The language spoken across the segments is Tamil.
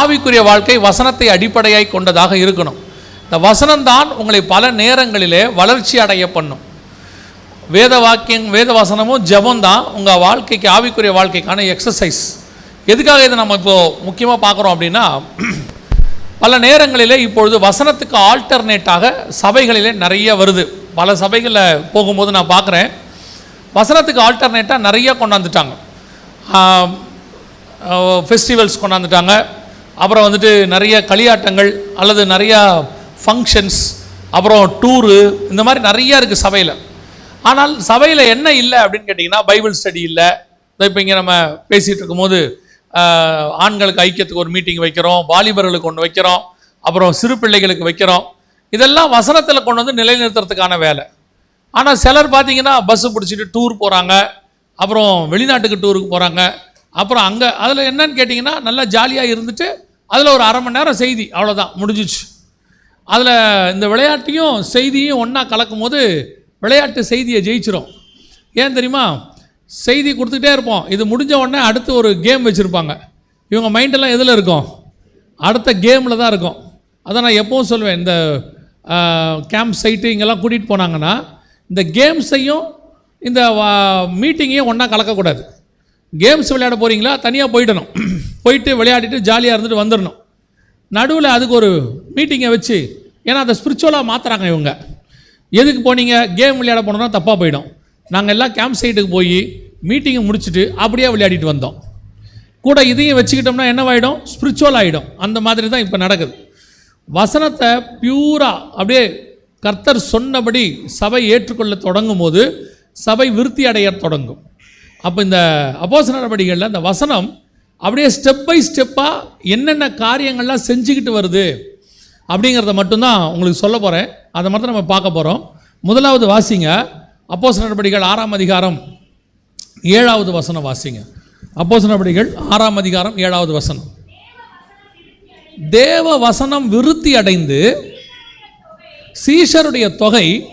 ஆவிக்குரிய வாழ்க்கை வசனத்தை அடிப்படையாய் கொண்டதாக இருக்கணும். இந்த வசனம்தான் உங்களை பல நேரங்களிலே வளர்ச்சி அடைய பண்ணும். வேத வாக்கியம் வேத வசனமும் ஜெபம் தான் உங்கள் வாழ்க்கைக்கு ஆவிக்குரிய வாழ்க்கைக்கான எக்ஸசைஸ் எதுக்காக இதை நம்ம இப்போது முக்கியமாக பார்க்குறோம் அப்படின்னா பல நேரங்களிலே இப்பொழுது வசனத்துக்கு ஆல்டர்னேட்டாக சபைகளிலே நிறைய வருது. பல சபைகளில் போகும்போது நான் பார்க்குறேன். வசனத்துக்கு ஆல்டர்னேட்டாக நிறைய கொண்டாந்துட்டாங்க. ஃபெஸ்டிவல்ஸ் கொண்டாந்துட்டாங்க. அப்புறம் வந்துட்டு நிறைய களியாட்டங்கள் அல்லது நிறையா ஃபங்க்ஷன்ஸ் அப்புறம் டூரு இந்த மாதிரி நிறையா இருக்குது சபையில். ஆனால் சபையில் என்ன இல்லை அப்படின்னு கேட்டிங்கன்னா பைபிள் ஸ்டடி இல்லை. இப்போ இங்கே நம்ம பேசிகிட்டு இருக்கும்போது ஆண்களுக்கு ஐக்கியத்துக்கு ஒரு மீட்டிங் வைக்கிறோம் வாலிபர்களுக்கு ஒன்று வைக்கிறோம் அப்புறம் சிறு பிள்ளைகளுக்கு வைக்கிறோம். இதெல்லாம் வசனத்தில் கொண்டு வந்து நிலைநிறுத்துறதுக்கான வேலை. ஆனால் சிலர் பார்த்தீங்கன்னா பஸ்ஸு பிடிச்சிட்டு டூர் போகிறாங்க அப்புறம் வெளிநாட்டுக்கு டூருக்கு போகிறாங்க அப்புறம் அங்கே அதில் என்னன்னு கேட்டிங்கன்னா நல்லா ஜாலியாக இருந்துட்டு அதில் ஒரு அரை மணி நேரம் செய்தி அவ்வளோதான் முடிஞ்சிச்சு. அதில் இந்த விளையாட்டையும் செய்தியும் ஒன்றா கலக்கும் போது விளையாட்டு செய்தியை ஜெயிச்சிரும். ஏன் தெரியுமா? செய்தி கொடுத்துட்டே இருப்போம். இது முடிஞ்ச உடனே அடுத்து ஒரு கேம் வச்சுருப்பாங்க. இவங்க மைண்டெல்லாம் எதில் இருக்கும்? அடுத்த கேமில் தான் இருக்கும். அதை நான் எப்பவும் சொல்லுவேன் இந்த கேம்ப் சைட்டு இங்கெல்லாம் கூட்டிகிட்டு போனாங்கன்னா இந்த கேம்ஸையும் இந்த மீட்டிங்கையும் ஒன்றா கலக்கக்கூடாது. கேம்ஸ் விளையாட போகிறீங்களா தனியாக போயிடணும். போயிட்டு விளையாடிட்டு ஜாலியாக இருந்துட்டு வந்துடணும் நடுவில் அதுக்கு ஒரு மீட்டிங்கை வச்சு ஏன்னா அதை ஸ்பிரிச்சுவலாக மாற்றுறாங்க இவங்க. எதுக்கு போனீங்க? கேம் விளையாட போனோம்னா தப்பாக போயிடும். நாங்கள் எல்லாம் கேம்ப் சைட்டுக்கு போய் மீட்டிங்கை முடிச்சுட்டு அப்படியே விளையாடிட்டு வந்தோம். கூட இதையும் வச்சுக்கிட்டோம்னா என்னவாயிடும்? ஸ்பிரிச்சுவல் ஆகிடும் அந்த மாதிரி தான் இப்போ நடக்குது. வசனத்தை பியூராக அப்படியே கர்த்தர் சொன்னபடி சபை ஏற்றுக்கொள்ள தொடங்கும் போது சபை விருத்தி அடைய தொடங்கும். அப்போ இந்த அப்போஸ் நடவடிக்கைகளில் இந்த வசனம் அப்படியே ஸ்டெப் பை ஸ்டெப்பாக என்னென்ன காரியங்கள்லாம் செஞ்சுக்கிட்டு வருது அப்படிங்கிறத மட்டும்தான் உங்களுக்கு சொல்ல போகிறேன் அதை மட்டும் நம்ம பார்க்க போகிறோம் முதலாவது வாசிங்க. அப்போஸ் நடவடிக்கைகள் ஆறாம் அதிகாரம் ஏழாவது வசனம் வாசிங்க. அப்போஸ் நடவடிக்கைகள் ஆறாம் அதிகாரம் ஏழாவது வசனம். தேவ வசனம் விருத்தி அடைந்து சீஷருடைய தொகை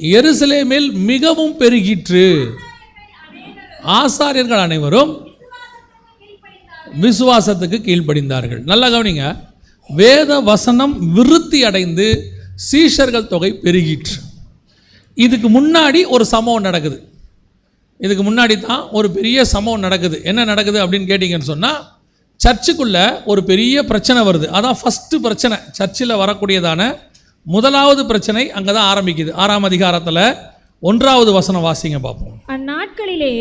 எருசலேமில் மிகவும் பெருகிற்று. ஆசாரியர்கள் அனைவரும் விசுவாசத்துக்கு கீழ்ப்படிந்தார்கள். நல்லா கவனிங்க. வேத வசனம் விருத்தி அடைந்து சீஷர்கள் தொகை பெருகிற்று. இதுக்கு முன்னாடி ஒரு சம்பவம் நடக்குது. இதுக்கு முன்னாடி தான் ஒரு பெரிய சம்பவம் நடக்குது. என்ன நடக்குது அப்படின்னு கேட்டிங்கன்னு சொன்னால் சர்ச்சுக்குள்ளே ஒரு பெரிய பிரச்சனை வருது. அதான் ஃபஸ்ட்டு பிரச்சனை. சர்ச்சில் வரக்கூடியதான முதலாவது பிரச்சனை அங்கே தான் ஆரம்பிக்குது. ஆறாம் அதிகாரத்தில் ஒன்றாவது வசனம் வாசிங்க பார்ப்போம். அந்நாட்களிலே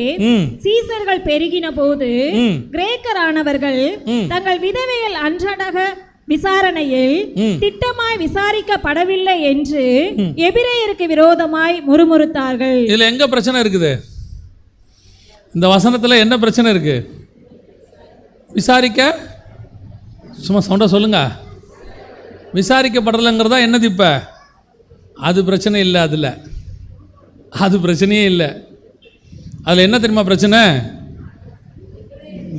சீசர்கள் பெருகின போது கிரேக்கரானவர்கள் தங்கள் விதவைகள் அன்றாடக விசாரணையில் திட்டமாய் விசாரிக்கப்படவில்லை என்று எபிரேயருக்கு விரோதமாய் முறுமுறுத்தார்கள். இதில் எங்கே பிரச்சனை இருக்குது? இந்த வசனத்தில் என்ன பிரச்சனை இருக்குது விசாரிக்க? சும்மா சவுண்டாக சொல்லுங்க. விசாரிக்கப்படலைங்கிறதா என்னது இப்போ? அது பிரச்சனை இல்லை அதில். அது பிரச்சனையே இல்லை. அதில் என்ன தெரியுமா பிரச்சனை?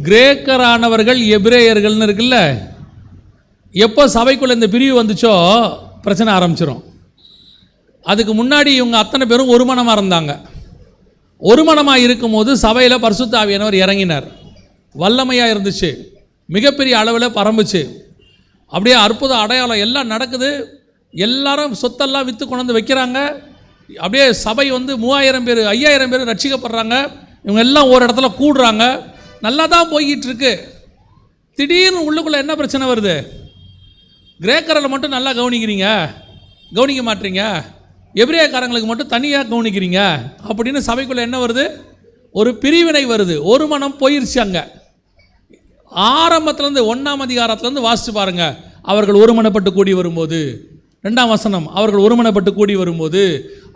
கிரேக்கரானவர்கள் எபிரேயர்கள்னு இருக்குல்ல எப்போ சபைக்குள்ளே இந்த பிரிவு வந்துச்சோ பிரச்சனை ஆரம்பிச்சிடும் அதுக்கு முன்னாடி இவங்க அத்தனை பேரும் ஒரு மனமாக இருந்தாங்க. ஒரு மனமாக இருக்கும்போது சபையில் பரிசுத்தாவியானவர் இறங்கினார். வல்லமையாக இருந்துச்சு. மிகப்பெரிய அளவில் பரம்புச்சு. அப்படியே அற்புத அடையாளம் எல்லாம் நடக்குது. எல்லாரும் சொத்தெல்லாம் விற்று கொண்டு வந்து வைக்கிறாங்க. அப்படியே சபை வந்து மூவாயிரம் பேர் ஐயாயிரம் பேர் ரட்சிக்கப்படுறாங்க. இவங்க எல்லாம் ஒரு இடத்துல கூடுறாங்க. நல்லா தான் போய்கிட்டு இருக்கு திடீர்னு உள்ளுக்குள்ளே என்ன பிரச்சனை வருது? கிரேக்கரில் மட்டும் நல்லா கவனிக்கிறீங்க. கவனிக்க மாட்டீங்க. எபிரேக்காரங்களுக்கு மட்டும் தனியாக கவனிக்கிறீங்க. அப்படின்னு சபைக்குள்ளே என்ன வருது? ஒரு பிரிவினை வருது. ஒரு மனம் போயிருச்சு அங்கே. ஆரம்பத்துலேருந்து ஒன்றாம் அதிகாரத்துலேருந்து வாசித்து பாருங்கள் அவர்கள் ஒருமனப்பட்டு கூடி வரும்போது ரெண்டாம் வசனம் அவர்கள் ஒருமனப்பட்டு கூடி வரும்போது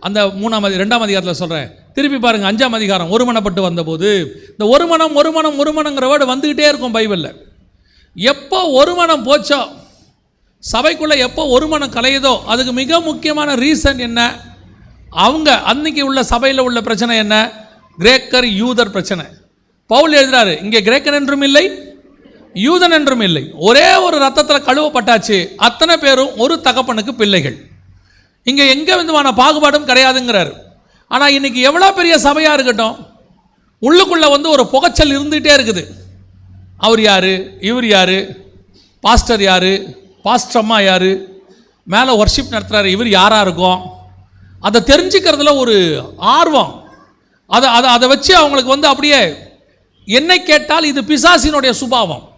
அந்த மூணாம் அதி ரெண்டாம் அதிகாரத்தில் சொல்கிறேன் திருப்பி பாருங்கள் அஞ்சாம் அதிகாரம் ஒருமனப்பட்டு வந்தபோது இந்த ஒரு ஒருமனம் ஒரு ஒரு வேர்டு வந்துக்கிட்டே இருக்கும் பைபிளில். எப்போ ஒருமனம் போச்சோ சபைக்குள்ளே எப்போ ஒரு மனம் கலையுதோ அதுக்கு மிக முக்கியமான ரீசன் என்ன? அவங்க அன்னைக்கு உள்ள சபையில் உள்ள பிரச்சனை என்ன? கிரேக்கர் யூதர் பிரச்சனை. பவுல் எழுதுறாரு இங்கே கிரேக்கன் என்றும் இல்லை யூதன் என்றும் இல்லை. ஒரே ஒரு ரத்தத்தில் கழுவப்பட்டாச்சு. அத்தனை பேரும் ஒரு தகப்பனுக்கு பிள்ளைகள். இங்கே எங்கே விதமான பாகுபாடும் கிடையாதுங்கிறார். ஆனால் இன்னைக்கு எவ்வளோ பெரிய சபையாக இருக்கட்டும் உள்ளுக்குள்ளே வந்து ஒரு புகைச்சல் இருந்துகிட்டே இருக்குது. அவர் யார்? இவர் யார்? பாஸ்டர் யார்? பாஸ்டம்மா யார்? மேலே ஒர்ஷிப் நடத்துகிறாரு இவர் யாராக இருக்கும்? அதை தெரிஞ்சுக்கிறதுல ஒரு ஆர்வம். அதை அதை அதை வச்சு அவங்களுக்கு வந்து அப்படியே என்னை கேட்டால் இது பிசாசினுடைய சுபாவம்.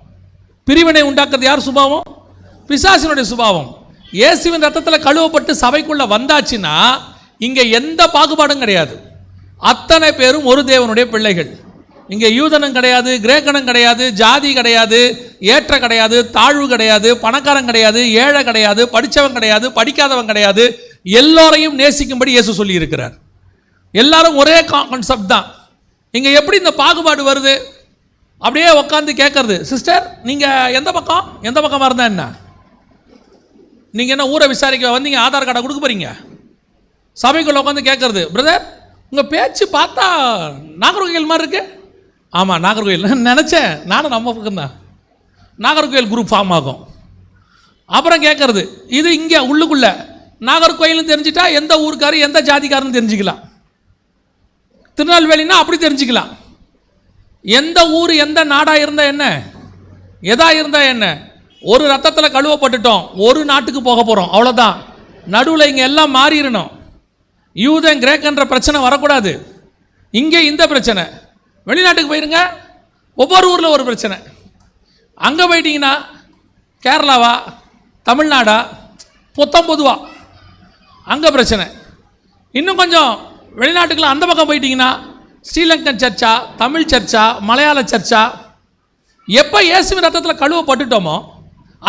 பிரிவினை உண்டாக்குறது யார் சுபாவம்? பிசாசினுடைய சுபாவம். இயேசுவின் ரத்தத்தில் கழுவப்பட்டு சபைக்குள்ளே வந்தாச்சுன்னா இங்கே எந்த பாகுபாடும் கிடையாது. அத்தனை பேரும் ஒரு தேவனுடைய பிள்ளைகள். இங்கே யூதனம் கிடையாது கிரேக்கணம் கிடையாது ஜாதி கிடையாது ஏற்ற கிடையாது தாழ்வு கிடையாது பணக்காரன் கிடையாது ஏழை கிடையாது படித்தவன் கிடையாது படிக்காதவன் கிடையாது. எல்லோரையும் நேசிக்கும்படி இயேசு சொல்லியிருக்கிறார். எல்லாரும் ஒரே கான்செப்ட் தான். இங்கே எப்படி இந்த பாகுபாடு வருது? அப்படியே உட்காந்து கேட்கறது சிஸ்டர் நீங்கள் எந்த பக்கம்? எந்த பக்கமாக இருந்தால் என்ன? நீங்கள் என்ன ஊரை விசாரிக்க வந்தீங்க? ஆதார் கார்டை கொடுக்க போறீங்க? சபைக்குள்ள உட்காந்து கேட்கறது பிரதர் உங்கள் பேச்சு பார்த்தா நாகர்கோயில் மாதிரி இருக்கு. ஆமாம் நாகர்கோயில். நினச்சேன். நானும் நம்ம பக்கம் தான். நாகர்கோயில் குரூப் ஃபார்ம் ஆகும். அப்புறம் கேட்கறது இது இங்கே உள்ளுக்குள்ள. நாகர்கோயில்னு தெரிஞ்சிட்டா எந்த ஊருக்காரு எந்த ஜாதிக்காரன்னு தெரிஞ்சுக்கலாம். திருநெல்வேலினா அப்படி தெரிஞ்சுக்கலாம். எந்த ஊர் எந்த நாடாக இருந்தால் என்ன? எதா இருந்தால் என்ன? ஒரு ரத்தத்தில் கழுவப்பட்டுட்டோம் ஒரு நாட்டுக்கு போக போகிறோம் அவ்வளோதான் நடுவில் இங்கே எல்லாம் மாறிடணும். யூதன் கிரேக்கன்ற பிரச்சனை வரக்கூடாது. இங்கே இந்த பிரச்சனை. வெளிநாட்டுக்கு போயிருங்க ஒவ்வொரு ஊரில் ஒரு பிரச்சனை. அங்கே போயிட்டீங்கன்னா கேரளாவா தமிழ்நாடா? புத்தம் பொதுவா. அங்கே பிரச்சனை. இன்னும் கொஞ்சம் வெளிநாட்டுக்குள்ள அந்த பக்கம் போயிட்டீங்கன்னா ஸ்ரீலங்கன் சர்ச்சா தமிழ் சர்ச்சா மலையாள சர்ச்சா எப்போ இயேசுவின் ரத்தத்தில் கழுவப்பட்டுட்டோமோ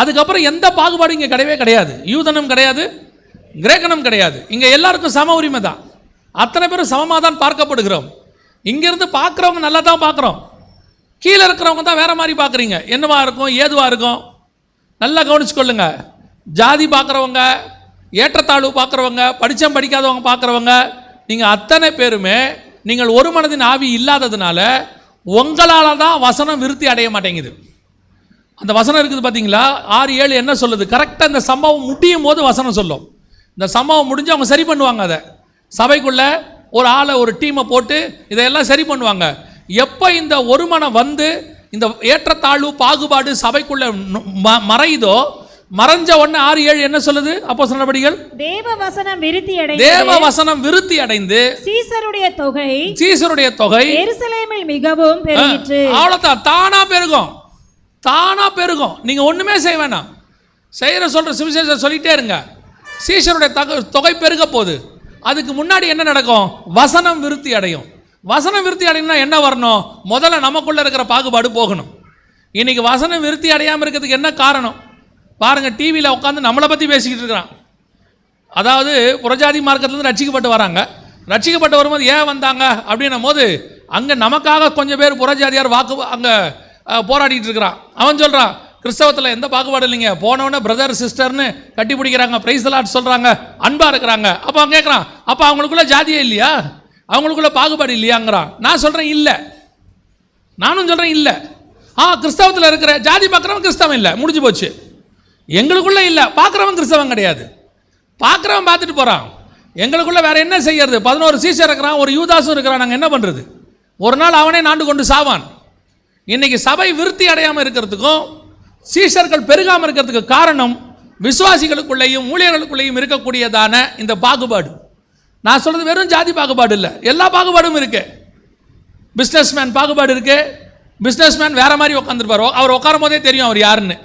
அதுக்கப்புறம் எந்த பாகுபாடும் இங்கே கிடையவே கிடையாது. யூதனும் கிடையாது கிரேக்கனும் கிடையாது. இங்கே எல்லாருக்கும் சம உரிமை தான். அத்தனை பேரும் சமமாக தான் பார்க்கப்படுகிறோம். இங்கேருந்து பார்க்குறவங்க நல்லா தான் பார்க்குறோம். கீழே இருக்கிறவங்க தான் வேறு மாதிரி பார்க்குறீங்க. என்னவா இருக்கும் ஏதுவாக இருக்கும்? நல்லா கவனிச்சுக்கொள்ளுங்க. ஜாதி பார்க்குறவங்க ஏற்றத்தாழ்வு பார்க்குறவங்க படித்தம் படிக்காதவங்க பார்க்குறவங்க நீங்கள் அத்தனை பேருமே நீங்கள் ஒரு மனதின் ஆவி இல்லாததுனால உங்களால் தான் வசனம் விருத்தி அடைய மாட்டேங்குது. அந்த வசனம் இருக்குது பார்த்தீங்களா ஆறு ஏழு என்ன சொல்லுது? கரெக்டாக இந்த சம்பவம் முடியும் போது வசனம் சொல்லும். இந்த சம்பவம் முடிஞ்சு அவங்க சரி பண்ணுவாங்க அதை. சபைக்குள்ள ஒரு ஆளை ஒரு டீமை போட்டு இதையெல்லாம் சரி பண்ணுவாங்க. எப்போ இந்த ஒருமனம் வந்து இந்த ஏற்றத்தாழ்வு பாகுபாடு சபைக்குள்ள ம- மறையுதோ மறைஞ்ச உடனே ஆறு ஏழு என்ன சொல்லுது? அப்போ நடவடிக்கைகள்? தேவ வசனம் விருத்தி அடைந்து தேவ வசனம் விருத்தி அடைந்து சீசருடைய தொகை சீசருடைய தொகை எருசலேமில் மிகவும் பெருகிற்று. அவ்வளோதான் தானா பெருகும். தானா பெருகும். நீங்க ஒண்ணுமே செய்ய வேணாம். செய்யற சொல்ற சுவிசேஷம் சொல்லிட்டே இருங்க. சீஷருடைய தக தொகை பெருக போகுது. அதுக்கு முன்னாடி என்ன நடக்கும்? வசனம் விருத்தி அடையும். வசனம் விருத்தி அடையணும்னா என்ன வரணும்? முதல்ல நமக்குள்ள இருக்கிற பாகுபாடு போகணும். இன்னைக்கு வசனம் விருத்தி அடையாம இருக்கிறதுக்கு என்ன காரணம்? பாருங்கள் டிவியில் உட்காந்து நம்மளை பற்றி பேசிக்கிட்டு இருக்கிறான். அதாவது புறஜாதி மார்க்கத்துலேருந்து ரட்சிக்கப்பட்டு வராங்க. ரட்சிக்கப்பட்டு வரும்போது ஏன் வந்தாங்க? அப்படின்னும் போது அங்கே நமக்காக கொஞ்சம் பேர் புறஜாதியார் வாக்கு அங்கே போராடிட்டு இருக்கிறான். அவன் சொல்கிறான் கிறிஸ்தவத்தில் எந்த பாகுபாடு இல்லைங்க. போனவொடனே பிரதர் சிஸ்டர்னு கட்டி பிடிக்கிறாங்க பிரைஸ் லாட் சொல்கிறாங்க அன்பாக இருக்கிறாங்க. அப்போ அவன் கேட்குறான் அப்போ அவங்களுக்குள்ள ஜாதியே இல்லையா? அவங்களுக்குள்ள பாகுபாடு இல்லையாங்கிறான். நான் சொல்கிறேன் இல்லை. நானும் சொல்கிறேன் இல்லை. ஆ கிறிஸ்தவத்தில் இருக்கிற ஜாதி பார்க்குறவன் கிறிஸ்தவன் இல்லை. முடிஞ்சு போச்சு. எங்களுக்குள்ள இல்லை. பார்க்குறவன் கிறிஸ்தவன் கிடையாது. பார்க்குறவன் பார்த்துட்டு போகிறான் எங்களுக்குள்ள வேற என்ன செய்யறது? பதினோரு சீசர் இருக்கிறான் ஒரு யூதாசும் இருக்கிறான் நாங்கள் என்ன பண்ணுறது ஒரு நாள் அவனே நாண்டு கொண்டு சாவான். இன்னைக்கு சபை விருத்தி அடையாமல் இருக்கிறதுக்கும் சீஷர்கள் பெருகாமல் இருக்கிறதுக்கு காரணம் விசுவாசிகளுக்குள்ளேயும் ஊழியர்களுக்குள்ளேயும் இருக்கக்கூடியதான இந்த பாகுபாடு. நான் சொல்றது வெறும் ஜாதி பாகுபாடு இல்லை. எல்லா பாகுபாடும் இருக்கு. பிஸ்னஸ்மேன் பாகுபாடு இருக்கு. பிஸ்னஸ்மேன் வேற மாதிரி உட்காந்துருப்பார் அவர் உட்காரும் போதே தெரியும் அவர் யாருன்னு.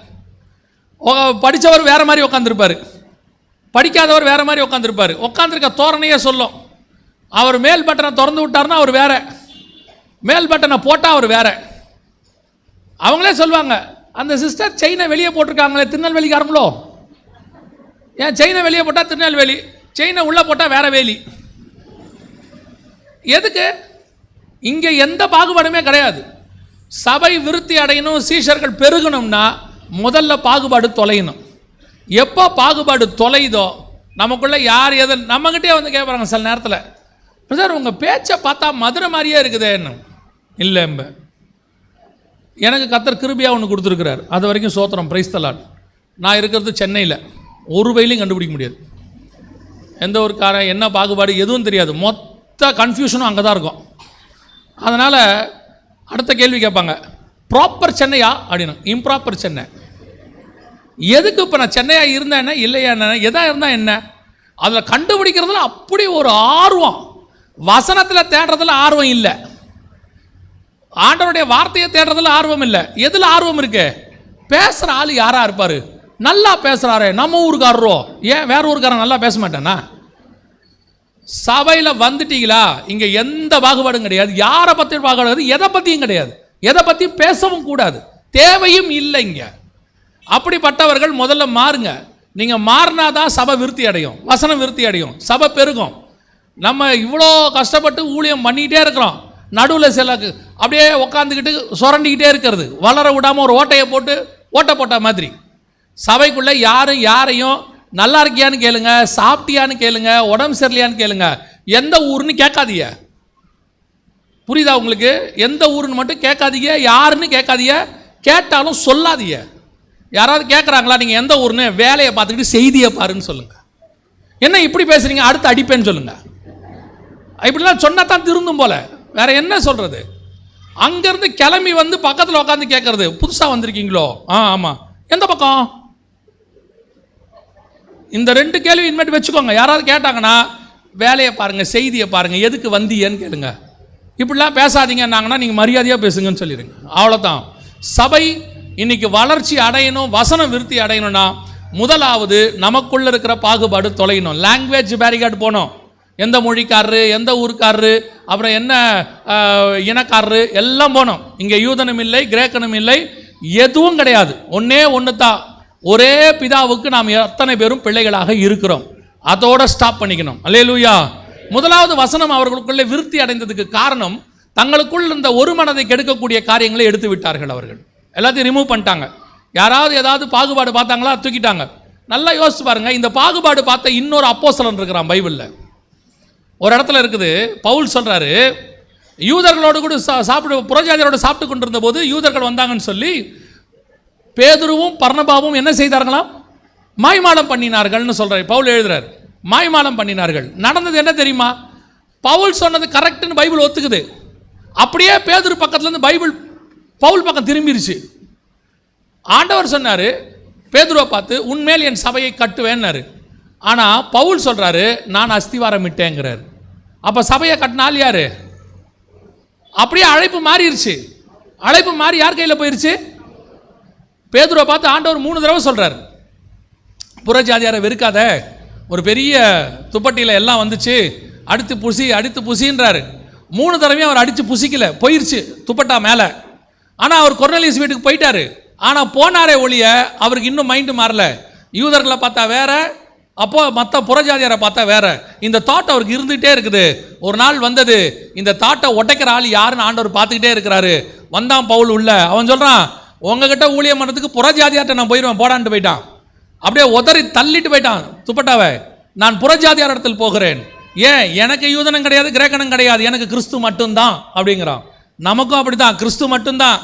படித்தவர் படிச்சவர் வேற மாதிரி உட்காந்துருப்பாரு படிக்காதவர் வேறு மாதிரி உட்காந்துருப்பாரு உட்காந்துருக்க தோரணையே சொல்லும். அவர் மேல் பட்டனை திறந்து விட்டார்னா அவர் வேற. மேல் பட்டனை போட்டால் அவர் வேற. அவங்களே சொல்லுவாங்க அந்த சிஸ்டர் செயினை வெளியே போட்டிருக்காங்களே திருநெல்வேலிக்காரங்களோ? ஏன் செயினை வெளியே போட்டால் திருநெல்வேலி? செயினை உள்ளே போட்டால் வேற வேலி. எதுக்கு? இங்கே எந்த பாகுபாடுமே கிடையாது. சபை விருத்தி அடையணும் சீஷர்கள் பெருகணும்னா முதல்ல பாகுபாடு தொலையணும். எப்போ பாகுபாடு தொலையுதோ நமக்குள்ளே யார் எதை நம்மகிட்டே வந்து கேட்குறாங்க சில நேரத்தில் சார் உங்கள் பேச்சை பார்த்தா மதுரை மாதிரியே இருக்குதே என்ன இல்லை எம்ப எனக்கு கத்தர் கிருபியாக ஒன்று கொடுத்துருக்கிறார். அது வரைக்கும் சோத்திரம் பிரைஸ் தலாட் நான் இருக்கிறது சென்னையில். ஒரு வயலையும் கண்டுபிடிக்க முடியாது. எந்த ஒரு காரன் என்ன பாகுபாடு எதுவும் தெரியாது. மொத்த கன்ஃபியூஷனும் அங்கே தான் இருக்கும். அதனால் அடுத்த கேள்வி கேட்பாங்க. ப்ராப்பர் சென்னையா? அப்படின்னு இம்ப்ராப்பர் சென்னை. எதுக்கு இப்போ நான் சென்னையாக இருந்தேன் என்ன இல்லையா என்ன எதாக இருந்தால் என்ன? அதில் கண்டுபிடிக்கிறதுல அப்படி ஒரு ஆர்வம். வசனத்தில் தேடுறதுல ஆர்வம் இல்லை. ஆண்டவருடைய வார்த்தையை தேடுறதுல ஆர்வம் இல்லை. எதில் ஆர்வம் இருக்கு? பேசுகிற ஆள் யாராக இருப்பார்? நல்லா பேசுகிறாரே நம்ம ஊருக்காரரோ? ஏன் வேற ஊருக்காரன் நல்லா பேச மாட்டேன்னா சபையில் வந்துட்டீங்களா? இங்கே எந்த பாகுபாடும் கிடையாது. யாரை பற்றி பாகுபாடு கிடையாது, எதை பற்றியும் கிடையாது. எதை பற்றியும் பேசவும் கூடாது. தேவையும் இல்லை இங்கே அப்படிப்பட்டவர்கள் முதல்ல மாறுங்க. நீங்கள் மாறினாதான் சபை விருத்தி அடையும் வசனம் விருத்தி அடையும் சபை பெருகும். நம்ம இவ்வளோ கஷ்டப்பட்டு ஊழியம் பண்ணிக்கிட்டே இருக்கிறோம். நடுவில் சில அப்படியே உக்காந்துக்கிட்டு சுரண்டிக்கிட்டே இருக்கிறது. வளர விடாமல் ஒரு ஓட்டையை போட்டு ஓட்டை போட்ட மாதிரி. சபைக்குள்ளே யாரும் யாரையும் நல்லா இருக்கியான்னு கேளுங்க சாப்பிட்டியான்னு கேளுங்க உடம்பு சரியில்லையான்னு கேளுங்க எந்த ஊருன்னு கேட்காதீங்க. புரியுதா உங்களுக்கு? எந்த ஊருன்னு மட்டும் கேட்காதீங்க யாருன்னு கேட்காதீங்க கேட்டாலும் சொல்லாதீங்க. யாராவது கேட்குறாங்களா நீங்கள் எந்த ஊருன்னு வேலையை பார்த்துக்கிட்டு செய்தியை பாருன்னு சொல்லுங்கள் என்ன இப்படி பேசுகிறீங்க அடுத்து அடிப்பேன்னு சொல்லுங்கள் இப்படிலாம் சொன்னால் தான் திருந்தும் போல. வேறு என்ன சொல்கிறது அங்கேருந்து கிளம்பி வந்து பக்கத்தில் உட்காந்து கேட்குறது புதுசாக வந்திருக்கீங்களோ? ஆ ஆமாம் எந்த பக்கம்? இந்த ரெண்டு கேள்வி இனிமேட்டு வச்சுக்கோங்க. யாராவது கேட்டாங்கன்னா வேலையை பாருங்கள் செய்தியை பாருங்கள் எதுக்கு வந்தியன்னு கேளுங்க. இப்படிலாம் பேசாதீங்கன்னாங்கன்னா நீங்கள் மரியாதையாக பேசுங்கன்னு சொல்லிடுங்க. அவ்வளோதான் சபை இன்னைக்கு வளர்ச்சி அடையணும் வசனம் விருத்தி அடையணும்னா முதலாவது நமக்குள்ள இருக்கிற பாகுபாடு தொலையணும். லாங்குவேஜ் பேரிகார்டு போனோம். எந்த மொழிக்காரரு எந்த ஊருக்காரரு அப்புறம் என்ன இனக்காரரு எல்லாம் போனோம். இங்கே யூதனும் இல்லை கிரேக்கனும் இல்லை எதுவும் கிடையாது. ஒன்றே ஒன்று தான் ஒரே பிதாவுக்கு நாம் எத்தனை பேரும் பிள்ளைகளாக இருக்கிறோம். அதோட ஸ்டாப் பண்ணிக்கணும். அல்லேலூயா. முதலாவது வசனம் அவர்களுக்குள்ளே விருத்தி அடைந்ததுக்கு காரணம் தங்களுக்குள் இருந்த ஒரு மனதை கெடுக்கக்கூடிய காரியங்களை எடுத்து விட்டார்கள் அவர்கள். எல்லாத்தையும் ரிமூவ் பண்ணிட்டாங்க. யாராவது ஏதாவது பாகுபாடு பார்த்தாங்களா தூக்கிட்டாங்க. நல்லா யோசிச்சு பாருங்க இந்த பாகுபாடு பார்த்த இன்னொரு அப்போசலன் இருக்கிறான் பைபிளில். ஒரு இடத்துல இருக்குது பவுல் சொல்கிறாரு யூதர்களோடு கூட சா- சாப்பிடு புறஜாதியரோடு சாப்பிட்டு கொண்டிருந்த போது யூதர்கள் வந்தாங்கன்னு சொல்லி பேதுருவும் பர்ணபாவும் என்ன செய்தார்களாம் மாய்மாலம் பண்ணினார்கள்னு சொல்கிறார் பவுல் எழுதுறாரு மாய்மாலம் பண்ணினார்கள். நடந்தது என்ன தெரியுமா? பவுல் சொன்னது கரெக்டுன்னு பைபிள் ஒத்துக்குது. அப்படியே பேதுரு பக்கத்துலேருந்து பைபிள் பவுல் பக்கம் திரும்பிடுச்சு ஆண்டவர் சொன்னார் பேதுருவை பார்த்து உன்மேல் என் சபையை கட்டுவேன்னாரு ஆனால் பவுல் சொல்கிறாரு நான் அஸ்திவாரம் விட்டேங்கிறார் அப்போ சபையை கட்டினால் யார்? அப்படியே அழைப்பு மாறிடுச்சு அழைப்பு மாறி யார் கையில் போயிருச்சு? பேதுருவை பார்த்து ஆண்டவர் மூணு தடவை சொல்கிறார் புறஜாதியாரை வெறுக்காத ஒரு பெரிய துப்பட்டியில் எல்லாம் வந்துச்சு. அடித்து புசி அடித்து புசின்றாரு. மூணு தடவையும் அவர் அடித்து புசிக்கல போயிருச்சு துப்பட்டா மேலே. ஆனால் அவர் கொர்னலியஸ் வீட்டுக்கு போயிட்டாரு. ஆனால் போனாரே ஒழிய அவருக்கு இன்னும் மைண்டு மாறல. யூதர்களை பார்த்தா வேற அப்போ மற்ற புறஜாதியாரை பார்த்தா வேற. இந்த தாட் அவருக்கு இருந்துகிட்டே இருக்குது. ஒரு நாள் வந்தது இந்த தாட்டை உடைக்கிற ஆள் யாருன்னு ஆண்டவர் பார்த்துக்கிட்டே இருக்கிறாரு. வந்தான் பவுல் உள்ள. அவன் சொல்கிறான் உங்ககிட்ட ஊழியம் பண்ணுறதுக்கு புறஜாதியார்ட்ட நான் போயிடுவேன் போடான்ட்டு போயிட்டான். அப்படியே உதறி தள்ளிட்டு போயிட்டான் துப்பட்டாவை. நான் புறஜாதியார் இடத்தில் போகிறேன். ஏன்? எனக்கு யூதனம் கிடையாது கிரேக்கனும் கிடையாது. எனக்கு கிறிஸ்து மட்டும்தான் அப்படிங்கிறான். நமக்கும் அப்படி தான் கிறிஸ்து மட்டும்தான்.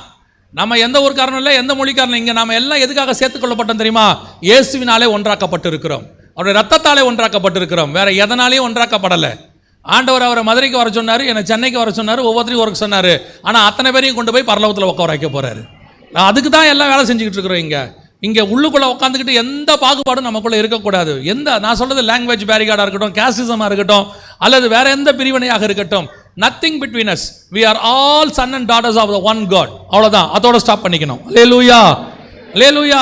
நம்ம எந்த ஒரு காரணம் இல்லை எந்த மொழிக்காரனும் இங்கே நாம் எல்லாம் எதுக்காக சேர்த்துக்கொள்ளப்பட்டோம் தெரியுமா? இயேசுவினாலே ஒன்றாக்கப்பட்டு இருக்கிறோம் அவருடைய ரத்தத்தாலே ஒன்றாக்கப்பட்டிருக்கிறோம். வேற எதனாலேயும் ஒன்றாக்கப்படலை. ஆண்டவர் அவரை மதுரைக்கு வர சொன்னார் என்னை சென்னைக்கு வர சொன்னார் ஒவ்வொருத்தரையும் ஒர்க் சொன்னார். ஆனால் அத்தனை பேரையும் கொண்டு போய் பரலோகத்தில் உட்கார வைக்க போறாரு. நான் அதுக்கு தான் எல்லாம் வேலை செஞ்சுக்கிட்டு இருக்கிறோம் இங்கே. இங்கே உள்ளுக்குள்ளே உட்காந்துக்கிட்டு எந்த பாகுபாடும் நமக்குள்ளே இருக்கக்கூடாது. எந்த நான் சொல்கிறது லாங்குவேஜ் பேரிகார்டாக இருக்கட்டும் கேசிசமாக இருக்கட்டும் அல்லது வேறு எந்த பிரிவினையாக இருக்கட்டும் nothing between us we are all son and daughters of the one God அவ்வளோதான் அதோட ஸ்டாப் பண்ணிக்கணும். லே லூயா லே லூயா